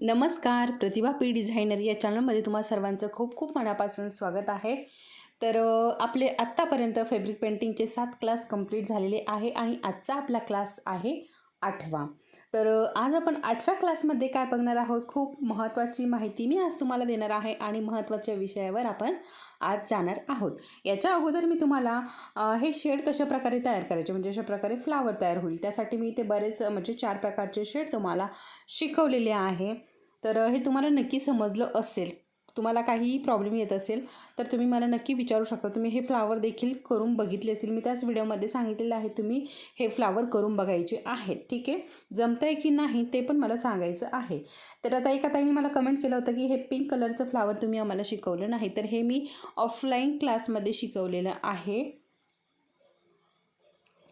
नमस्कार प्रतिभा P designer या चॅनलमध्ये तुम्हा सर्वांचं खूप खूप मनापासून स्वागत आहे. तर आपले आत्तापर्यंत फॅब्रिक पेंटिंगचे सात क्लास कंप्लीट झालेले आहे आणि आजचा आपला क्लास आहे आठवा. तर आज आपण आठव्या क्लासमध्ये काय बघणार आहोत? खूप महत्त्वाची माहिती मी आज तुम्हाला देणार आहे आणि महत्त्वाच्या विषयावर आपण आज जाणार आहोत. याच्या अगोदर मी तुम्हाला हे शेड कशा प्रकारे तयार करायचे? म्हणजे अशा प्रकारे फ्लावर तयार होईल. त्यासाठी मी इथे बरेच म्हणजे चार प्रकारचे शेड तुम्हाला शिकवलेले आहे. तर हे तुम्हाला नक्की समजलं असेल तुम्हाला काहीही प्रॉब्लेम येत असेल तर तुम्ही मला नक्की विचारू शकता. तुम्ही हे फ्लावर देखील करून बघितले असतील. मी त्याच व्हिडिओमध्ये सांगितलेलं आहे तुम्ही हे फ्लावर करून बघायचे आहेत ठीक आहे? जमतं आहे की नाही ते पण मला सांगायचं आहे. तर आता एका ताईने मला कमेंट केलं होतं की हे पिंक कलरचं फ्लावर तुम्ही आम्हाला शिकवलं नाही. तर हे मी ऑफलाईन क्लासमध्ये शिकवलेलं आहे.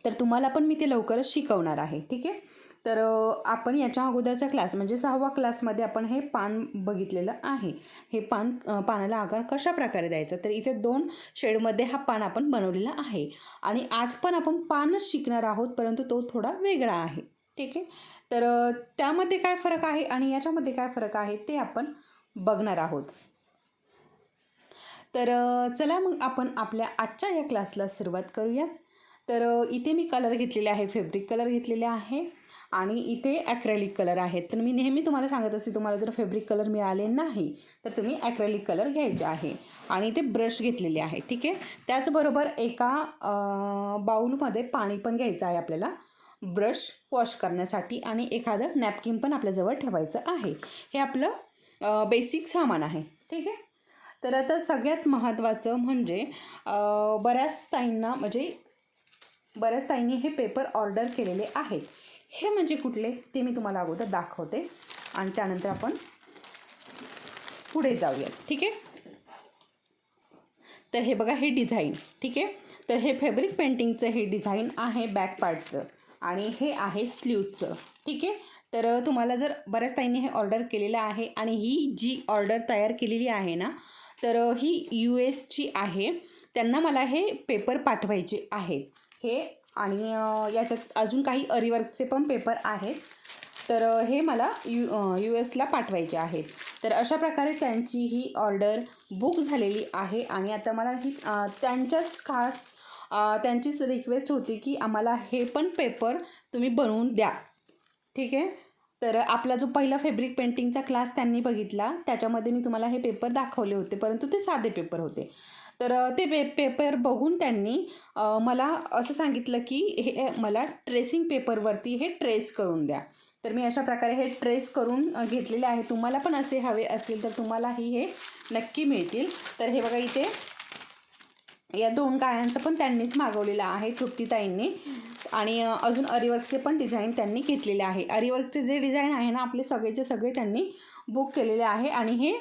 तर तुम्हाला पण मी ते लवकरच शिकवणार आहे ठीक आहे? तर आपण याच्या अगोदरचा क्लास म्हणजे सहावा क्लासमध्ये आपण हे पान बघितलेलं आहे. हे पान पानाला आकार कशा प्रकारे द्यायचा? तर इथे दोन शेडमध्ये हा पान आपण बनवलेला आहे. आणि आज पण आपण पानच शिकणार आहोत परंतु तो थोडा वेगळा आहे. ठीक आहे? तर त्यामध्ये काय फरक आहे आणि याच्यामध्ये काय फरक आहे ते आपण बघणार आहोत. तर चला मग आपण आपल्या आजच्या या क्लासला सुरुवात करूयात. तर इथे मी कलर घेतलेले आहे फेब्रिक कलर घेतलेले आहे. आणि इथे ॲक्रेलिक कलर आहेत. तर मी नेहमी तुम्हाला सांगत असते तुम्हाला जर फेब्रिक कलर मिळाले नाही तर तुम्ही ॲक्रेलिक कलर घ्यायचे आहे. आणि इथे ब्रश घेतलेले आहे ठीक आहे? त्याचबरोबर एका बाऊलमध्ये पाणी पण घ्यायचं आहे आपल्याला. ब्रश वॉश करण्यासाठी आणि एखादं नॅपकिन पण आपल्याजवळ ठेवायचं आहे. हे आपलं बेसिक सामान आहे ठीक आहे? तर आता सगळ्यात महत्त्वाचं म्हणजे बऱ्याच ताईंना म्हणजे बऱ्याच ताईंनी हे पेपर ऑर्डर केलेले आहेत. हे म्हणजे कुठले ते मी तुम्हाला अगोदर दाखवते. आणि त्यानंतर आपण पुढे जाऊयात. ठीक आहे? तर हे बघा हे डिझाईन. ठीक आहे? तर हे फॅब्रिक पेंटिंगचं हे डिझाईन आहे बॅक पार्टचं. आणि हे आहे स्लीवचं. ठीक आहे? तर तुम्हाला जर बऱ्याच ताईंनी हे ऑर्डर केलेलं आहे आणि ही जी ऑर्डर तयार केलेली आहे ना तर ही यू एसची आहे. त्यांना मला हे पेपर पाठवायचे आहेत. हे आणि याच्यात अजून काही अरिवर्कचे पण पेपर आहेत. तर हे मला यू यू एसला पाठवायचे आहेत. तर अशा प्रकारे त्यांची ही ऑर्डर बुक झालेली आहे आणि आता मला ही त्यांच्याच खास त्यांचीच रिक्वेस्ट होती की आम्हाला हे पण पेपर तुम्ही बनवून द्या. ठीक आहे? तर आपला जो पहिला फॅब्रिक पेंटिंगचा क्लास त्यांनी बघितला त्याच्यामध्ये मी तुम्हाला हे पेपर दाखवले होते परंतु ते साधे पेपर होते. तर ते पे पेपर बघून त्यांनी मला असं सांगितलं की हे मला ट्रेसिंग पेपरवरती हे ट्रेस करून द्या. तर मी अशा प्रकारे हे ट्रेस करून घेतलेले आहे. तुम्हाला पण असे हवे असतील तर तुम्हालाही हे नक्की मिळतील. तर हे बघा इथे या दोन गायांचं पण त्यांनीच मागवलेलं आहे तृप्तीताईंनी. आणि अजून अरिवर्कचे पण डिझाईन त्यांनी घेतलेले आहे. अरिवर्कचे जे डिझाईन आहे ना आपले सगळेचे सगळे त्यांनी बुक केलेले आहे. आणि हे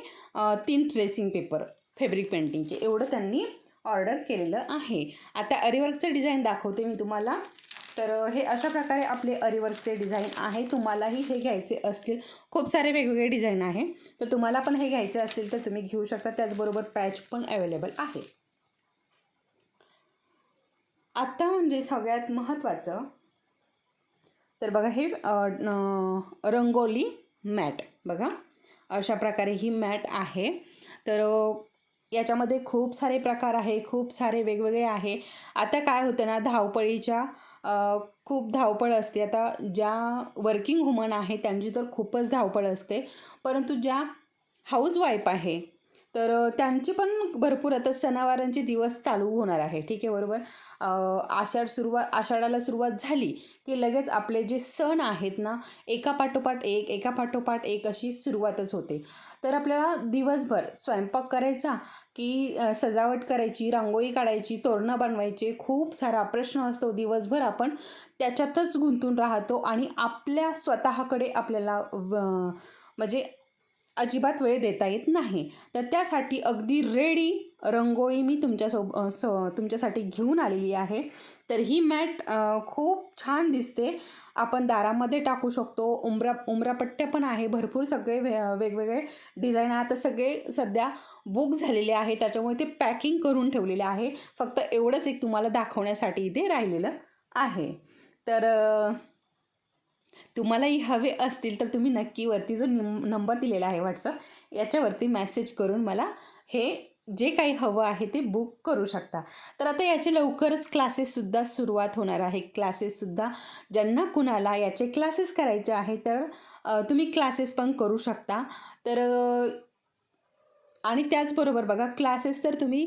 तीन ट्रेसिंग पेपर. फॅब्रिक पेंटिंगचे एवढं त्यांनी ऑर्डर केलेलं आहे. आता अरिवर्कचं डिझाईन दाखवते मी तुम्हाला. तर हे अशा प्रकारे आपले अरिवर्कचे डिझाईन आहे. तुम्हालाही हे घ्यायचे असतील. खूप सारे वेगवेगळे डिझाईन आहे. तर तुम्हाला पण हे घ्यायचे असतील तर तुम्ही घेऊ शकता. त्याचबरोबर पॅच पण अवेलेबल आहे. आत्ता म्हणजे सगळ्यात महत्त्वाचं तर बघा हे रंगोली मॅट. बघा अशा प्रकारे ही मॅट आहे. तर याच्यामध्ये खूप सारे प्रकार आहे खूप सारे वेगवेगळे आहे. आता काय होतं ना धावपळीच्या खूप धावपळ असते. आता ज्या वर्किंग वुमन आहे त्यांची तर खूपच धावपळ असते. परंतु ज्या हाऊसवाईफ आहे तर त्यांची पण भरपूर आता सणावारांचे दिवस चालू होणार आहे. ठीक आहे बरोबर? आषाढ सुरुवात आषाढाला सुरुवात झाली की लगेच आपले जे सण आहेत ना एका पाठोपाठ एक एका पाठोपाठ एक अशी सुरुवातच होते. तर आपल्याला दिवसभर स्वयंपाक करायचा की सजावट करायची रांगोळी काढायची तोरणं बनवायचे खूप सारा प्रश्न असतो. दिवसभर आपण त्याच्यातच गुंतून राहतो आणि आपल्या स्वतःकडे आपल्याला व- म्हणजे अजिबात वेळ देता येत नाही. तर त्यासाठी अगदी रेडी रंगोळी मी तुमच्यासोब स तुमच्यासाठी घेऊन आलेली आहे. तर ही मॅट खूप छान दिसते. आपण दारामध्ये टाकू शकतो. उमरा उमरापट्ट्या पण आहे. भरपूर सगळे वे वेगवेगळे डिझाईन आता सगळे सध्या बुक झालेले आहे. त्याच्यामुळे ते पॅकिंग करून ठेवलेले आहे. फक्त एवढंच एक तुम्हाला दाखवण्यासाठी इथे राहिलेलं आहे. तर तुम्हालाही हवे असतील तर तुम्ही नक्की वरती जो निम नंबर दिलेला आहे व्हॉट्सअप याच्यावरती मॅसेज करून मला हे जे काही हवं आहे ते बुक करू शकता. तर आता याचे लवकरच क्लासेससुद्धा सुरुवात होणार आहे. क्लासेससुद्धा ज्यांना कुणाला याचे क्लासेस करायचे आहे तर तुम्ही क्लासेस पण करू शकता. तर आणि त्याचबरोबर बघा क्लासेस तर तुम्ही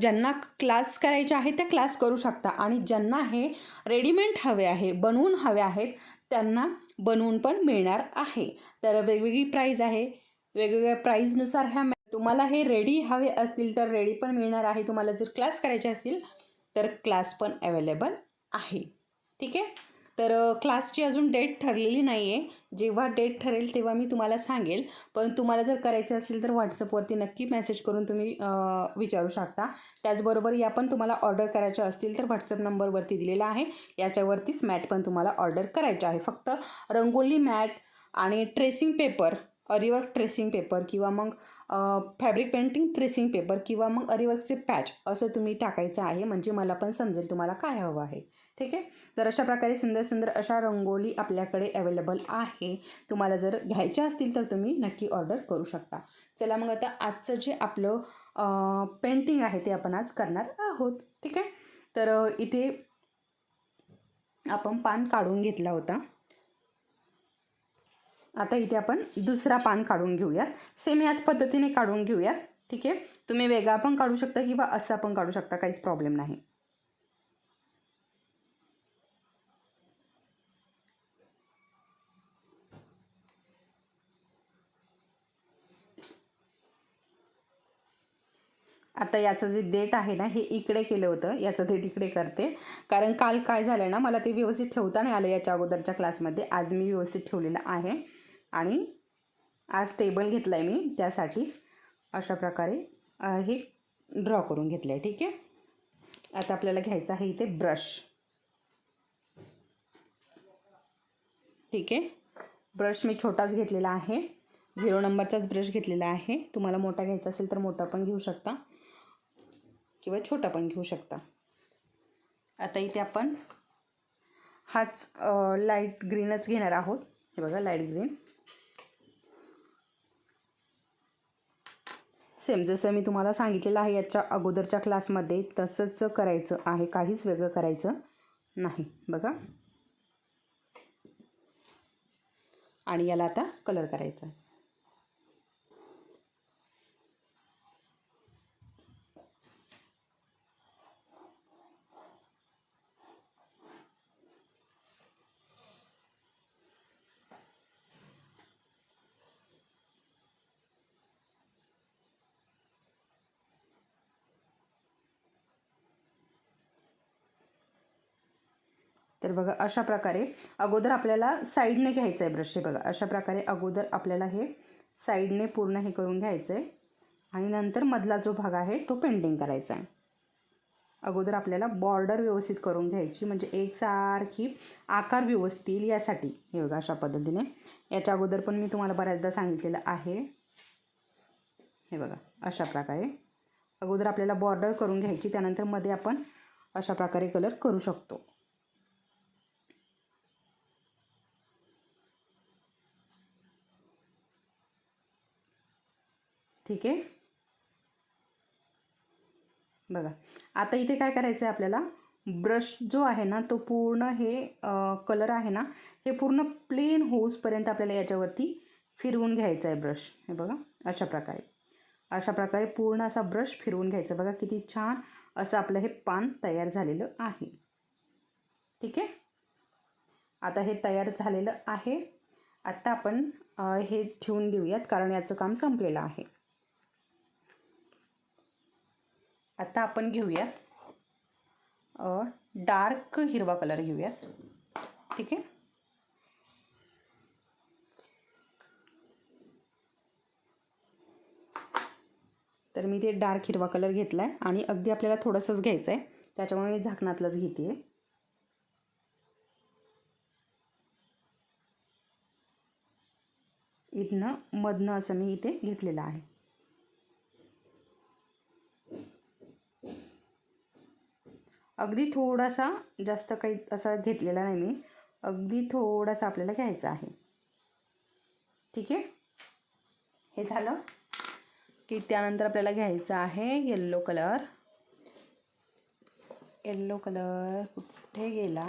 ज्यांना क्लास करायचे आहे त्या क्लास करू शकता. आणि ज्यांना हे रेडीमेड हवे आहे बनवून हवे आहेत त्यांना बनवून पण मिळणार आहे. तर वेगवेगळी प्राईज आहे. वेगवेगळ्या प्राईजनुसार ह्या तुम्हाला हे रेडी हवे असतील तर रेडी पण मिळणार आहे. तुम्हाला जर क्लास करायचे असतील तर क्लास पण अवेलेबल आहे. ठीक आहे? तर क्लासची अजून डेट ठरलेली नाही आहे जेव्हा डेट ठरेल तेव्हा मी तुम्हाला सांगेल. पण तुम्हाला जर करायचं असेल तर व्हॉट्सअपवरती नक्की मेसेज करून तुम्ही विचारू शकता. त्याचबरोबर या पण तुम्हाला ऑर्डर करायच्या असतील तर व्हॉट्सअप नंबरवरती दिलेला आहे. याच्यावरतीच मॅट पण तुम्हाला ऑर्डर करायचे आहे. फक्त रंगोली मॅट आणि tracing paper artwork tracing paper किंवा मग फॅब्रिक पेंटिंग ट्रेसिंग पेपर किंवा मग अरिवर्कचे पॅच असं तुम्ही टाकायचं आहे म्हणजे मला पण समजेल तुम्हाला काय हवं आहे. ठीक आहे? तर अशा प्रकारे सुंदर सुंदर अशा रंगोली आपल्याकडे अवेलेबल आहे. तुम्हाला जर घ्यायच्या असतील तर तुम्ही नक्की ऑर्डर करू शकता. चला मग आता आजचं जे आपलं पेंटिंग आहे ते आपण आज करणार आहोत. ठीक आहे? तर इथे आपण पान काढून घेतला होता. आता इथे आपण दुसरा पान काढून घेऊयात. सेम याच पद्धतीने काढून घेऊयात. ठीक आहे? तुम्ही वेगळा पण काढू शकता किंवा असा पण काढू शकता. काहीच प्रॉब्लेम नाही. आता याचं जे डेट आहे ना हे इकडे केलं होतं. याचं डेट इकडे करते. कारण काल काय झालं ना मला ते व्यवस्थित ठेवता नाही आलं याच्या अगोदरच्या क्लासमध्ये आज मी व्यवस्थित ठेवलेलं आहे. आणि आज टेबल घेतला आहे मी त्यासाठीच अशा प्रकारे हे ड्रॉ करून घेतलं आहे ठीक आहे? आता आपल्याला घ्यायचं आहे इथे ब्रश ठीक आहे? ब्रश मी छोटाच घेतलेला आहे. झिरो नंबरचाच ब्रश घेतलेला आहे. तुम्हाला मोठा घ्यायचा असेल तर मोठा पण घेऊ शकता. किंवा छोटा पण घेऊ शकता. आता इथे आपण हाच लाइट ग्रीनच घेणार आहोत. हे बघा लाइट ग्रीन सेम जसं मी तुम्हाला सांगितलेलं आहे याच्या अगोदरच्या क्लासमध्ये तसंच करायचं आहे काहीच वेगळं करायचं नाही बघा. आणि याला आता कलर करायचा तर बघा अशा प्रकारे अगोदर आपल्याला साईडने घ्यायचं आहे ब्रश हे बघा. अशा प्रकारे अगोदर आपल्याला हे साईडने पूर्ण हे करून घ्यायचं आहे आणि नंतर मधला जो भाग आहे तो पेंटिंग करायचा आहे अगोदर आपल्याला बॉर्डर व्यवस्थित करून घ्यायची म्हणजे एकसारखी आकार व्यवस्थित येईल यासाठी. हे बघा अशा पद्धतीने. याच्या अगोदर पण मी तुम्हाला बऱ्याचदा सांगितलेलं आहे. हे बघा अशा प्रकारे. अगोदर आपल्याला बॉर्डर करून घ्यायची त्यानंतरमध्ये आपण अशा प्रकारे कलर करू शकतो. ठीक आहे. बघा आता इथे काय करायचं आहे आपल्याला? ब्रश जो आहे ना तो पूर्ण हे कलर आहे ना हे पूर्ण प्लेन होऊसपर्यंत आपल्याला याच्यावरती फिरवून घ्यायचा आहे ब्रश हे बघा अशा प्रकारे. अशा प्रकारे पूर्ण असा ब्रश फिरवून घ्यायचा. बघा किती छान असं आपलं हे पान तयार झालेलं आहे. ठीक आहे? आता हे तयार झालेलं आहे. आत्ता आपण हे ठेवून देऊयात कारण याचं काम संपलेलं आहे. आता आपण घेऊयात डार्क हिरवा कलर घेऊयात. ठीक आहे? तर मी ते डार्क हिरवा कलर घेतला आहे आणि अगदी आपल्याला थोडंसंच घ्यायचं आहे त्याच्यामुळे मी झाकणातलंच घेते. आहे इथनं मधनं असं मी इथे घेतलेलं आहे. अगदी थोडासा जास्त काही असा घेतलेला नाही मी. अगदी थोडासा आपल्याला घ्यायचा आहे. ठीक आहे? हे झालं की त्यानंतर आपल्याला घ्यायचं आहे येल्लो कलर येल्लो कलर कुठे गेला?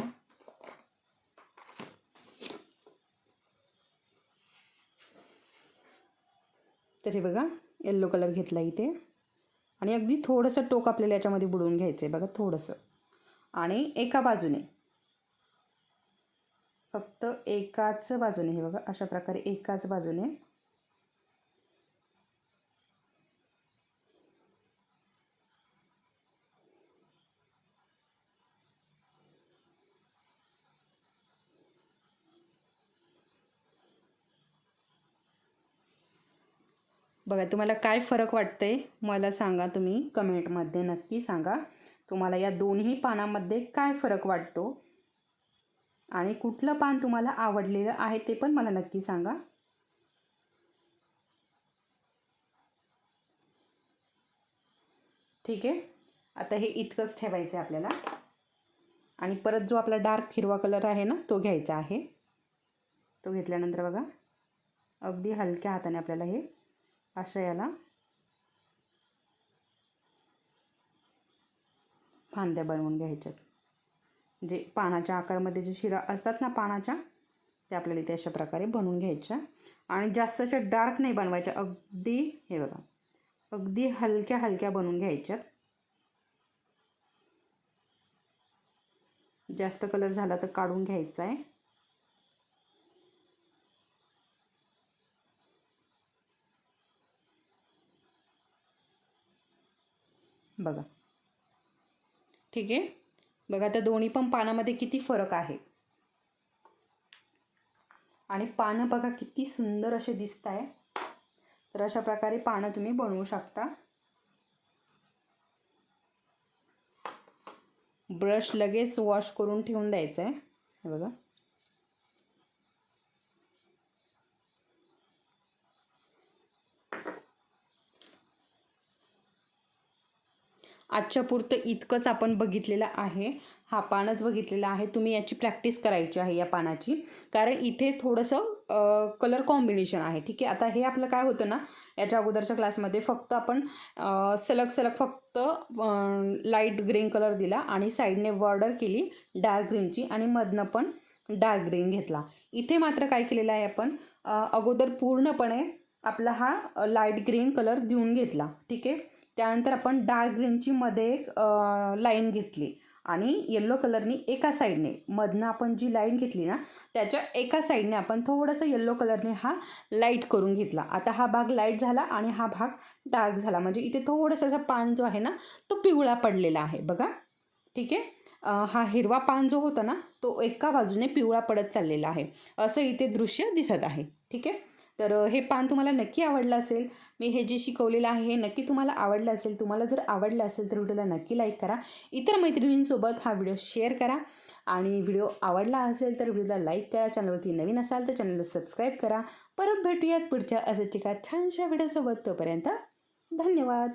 तर हे बघा येल्लो कलर घेतला इथे. आणि अगदी थोडंसं टोक आपल्याला याच्यामध्ये बुडवून घ्यायचं आहे बघा थोडंसं. आणि एका बाजूने. फक्त एकाच बाजूने. हे बघा अशा प्रकारे एकाच बाजूने. बघा तुम्हाला काय फरक वाटते मला सांगा तुम्ही. कमेंटमध्ये नक्की सांगा. तुम्हाला या दोन्ही पानामध्ये काय फरक वाटतो? आणि कुठलं पान तुम्हाला आवडलेलं आहे ते पण मला नक्की सांगा. ठीक आहे? आता हे इतकंच ठेवायचं आहे आपल्याला. आणि परत जो आपला डार्क हिरवा कलर आहे ना तो घ्यायचा आहे. तो घेतल्यानंतर बघा अगदी हलक्या हाताने आपल्याला हे अशा याला फांद्या बनवून घ्यायच्यात. जे पानाच्या आकारामध्ये जे शिरा असतात ना पानाच्या ते आपल्याला इथे अशा प्रकारे बनवून घ्यायच्या. आणि जास्त अशा डार्क नाही बनवायच्या अगदी हे बघा अगदी हलक्या हलक्या बनवून घ्यायच्यात. जास्त कलर झाला तर काढून घ्यायचा आहे बघा ठीक आहे? बघा त्या दोन्ही पण पानामध्ये किती फरक आहे. आणि पानं बघा किती सुंदर असे दिसत आहे तर अशा प्रकारे पानं तुम्ही बनवू शकता. ब्रश लगेच वॉश करून ठेवून द्यायचं आहे हे बघा. आजच्या पुरतं इतकंच आपण बघितलेलं आहे. हा पानच बघितलेला आहे. तुम्ही याची प्रॅक्टिस करायची आहे या पानाची. कारण इथे थोडंसं कलर कॉम्बिनेशन आहे. ठीक आहे? आता हे आपलं काय होतं ना याच्या अगोदरच्या क्लासमध्ये फक्त आपण सलग सलग फक्त लाइट ग्रीन कलर दिला आणि साईडने बॉर्डर केली डार्क ग्रीनची आणि मधनं पण डार्क ग्रीन घेतला. इथे मात्र काय केलेलं आहे आपण अगोदर पूर्णपणे आपला हा लाइट ग्रीन कलर देऊन घेतला. ठीक आहे? त्यानंतर आपण डार्क ग्रीनची मध्ये एक लाईन घेतली आणि येल्लो कलरनी एका साईडने मधनं आपण जी लाईन घेतली ना त्याच्या एका साईडने आपण थोडंसं येल्लो कलरने हा लाइट करून घेतला. आता हा भाग लाइट झाला आणि हा भाग डार्क झाला. म्हणजे इथे थोडंसं असा पान जो आहे ना तो पिवळा पडलेला आहे. बघा. ठीक आहे? हा हिरवा पान जो होता ना तो एका बाजूने पिवळा पडत चाललेला आहे. असं इथे दृश्य दिसत आहे. ठीक आहे? तर हे पान तुम्हाला नक्की आवडलं असेल. मी हे जे शिकवलेलं आहे हे नक्की तुम्हाला आवडलं असेल. तुम्हाला जर आवडलं असेल तर व्हिडिओला नक्की लाईक करा. इतर मैत्रिणींसोबत हा व्हिडिओ शेअर करा. आणि व्हिडिओ आवडला असेल तर व्हिडिओला लाईक करा. चॅनलवरती नवीन असाल तर चॅनलला सबस्क्राईब करा. परत भेटूयात पुढच्या असंच एका छानशा व्हिडिओसोबत. तोपर्यंत धन्यवाद.